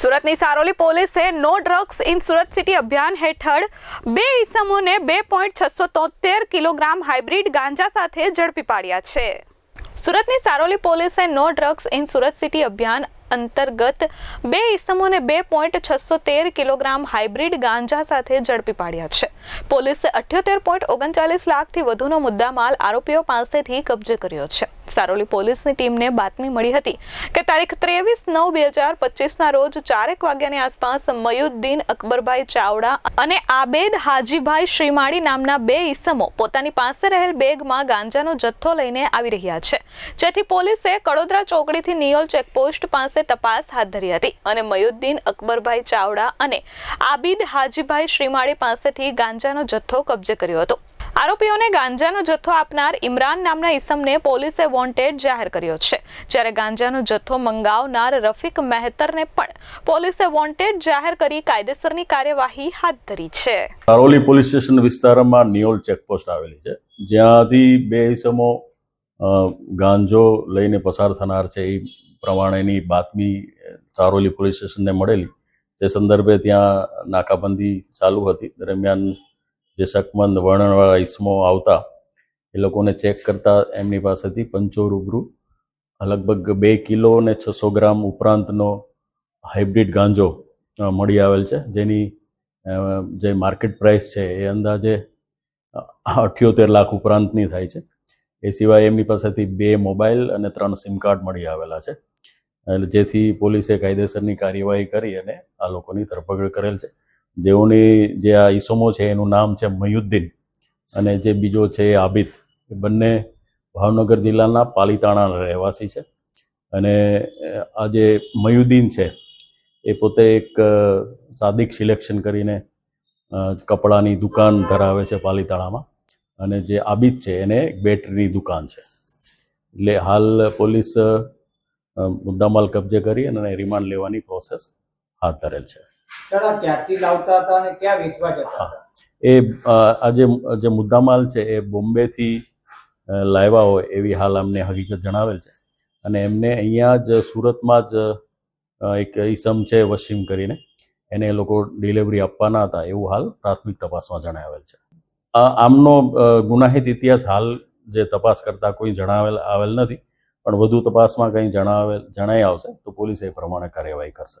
સુરતની સારોલી પોલીસે no drugs in Surat city અભિયાન હેઠળ બે ઈસમોને બે પોઈન્ટ છસો તોતેર કિલોગ્રામ હાઇબ્રિડ ગાંજા સાથે ઝડપી પાડ્યા છે. સુરતની સારોલી પોલીસે no drugs in Surat city અભિયાન અંતર્ગત બે ઈસમોને બે પોઈન્ટ છસો તેર કિલોગ્રામ હાઇબ્રિડ ગાંજા સાથે ઝડપી પાડ્યા છે. પોલીસે અઠ્યોતેર પોઈન્ટ ઓગણચાલીસ લાખથી વધુનો મુદ્દામાલ આરોપીઓ પાસેથી કબજે કર્યો છે. સારોલી પોલીસની ટીમને બાતમી મળી હતી કે તારીખ ત્રેવીસ નવ બે હજાર પચીસના રોજ ચારેક વાગ્યાની આસપાસ મયુદ્દીન અકબરભાઈ ચાવડા અને આબેદ હાજીભાઈ શ્રીમાળી નામના બે ઈસમો પોતાની પાસે રહેલ બેગમાં ગાંજાનો જથ્થો લઈને આવી રહ્યા છે. જેથી પોલીસે કડોદરા ચોકડીથી નિયોલ ચેકપોસ્ટ પાસે તપાસ હાથ ધરી હતી અને મયુદ્દીન અકબરભાઈ ચાવડા અને આબિદ હાજીભાઈ શ્રીમાળી પાસેથી ગાંજાનો જથ્થો કબજે કર્યો હતો. આરોપીઓને ગાંજાનો જથ્થો આપનાર ઇમરાન નામના ઈસમને પોલીસે વોન્ટેડ જાહેર કર્યો છે. જ્યારે ગાંજાનો જથ્થો મંગાવનાર રફીક મહેતરને પણ પોલીસે વોન્ટેડ જાહેર કરી કાયદેસરની કાર્યવાહી હાથ ધરી છે. કારોલી પોલીસ સ્ટેશન વિસ્તારમાં નિયોલ ચેકપોસ્ટ આવેલી છે. જ્યાંથી બે ઇસમો ગાંજો લઈને પસાર થનાર છે. એ પ્રમાણેની બાતમી ચારોલી પોલીસ સ્ટેશનને મળેલી. તે સંદર્ભે ત્યાં નાકાબંધી ચાલુ હતી. દરમિયાન જે શકમંદ વર્ણનવાળા ઈસમો આવતા, એ લોકોને ચેક કરતા એમની પાસેથી પંચો રૂબરૂ, લગભગ બે કિલો અને છસો ગ્રામ ઉપરાંતનો હાઇબ્રિડ ગાંજો મળી આવેલ છે. જેની જે માર્કેટ પ્રાઇસ છે એ અંદાજે અઠ્યોતેર લાખ ઉપરાંતની થાય છે. એ સિવાય એમની પાસેથી બે મોબાઈલ અને ત્રણ સિમ કાર્ડ મળી આવેલા છે. એટલે જેથી પોલીસે કાયદેસરની કાર્યવાહી કરી અને આ લોકોની ધરપકડ કરેલ છે. જેઓની જે આ ઈસમો છે, એનું નામ છે મયુદ્દીન અને જે બીજો છે એ આબિદ. એ બંને ભાવનગર જિલ્લાના પાલીતાણા રહેવાસી છે. અને આ જે મયુદ્દીન છે, એ પોતે એક સાદિક સિલેક્શન કરીને કપડાની દુકાન ધરાવે છે પાલીતાણામાં. અને જે આબિદ છે, એને એક બેટરીની દુકાન છે. એટલે હાલ પોલીસ મુદ્દામાલ કબજે કરી અને રિમાન્ડ લેવાની પ્રોસેસ હાથ ધરેલ છે. આ ક્યાંથી લાવતા હતા અને ક્યાં વેચવા જતા એ આ જે મુદ્દામાલ છે એ બોમ્બેથી લાવ્યા હોય એવી હાલ અમને હકીકત જણાવેલ છે. અને એમને અહીંયા જ સુરતમાં જ એક ઈસમ છે વસીમ કરીને. એને એ લોકો ડિલિવરી આપવાના હતા એવું હાલ પ્રાથમિક તપાસમાં જણાવેલ છે. આમનો ગુનાહિત ઇતિહાસ હાલ જે તપાસ કરતાં કોઈ જણાવેલ, આવેલ નથી. પણ વધુ તપાસમાં કંઈ જણાવેલ, જણાઈ આવશે તો પોલીસ એ પ્રમાણે કાર્યવાહી કરશે.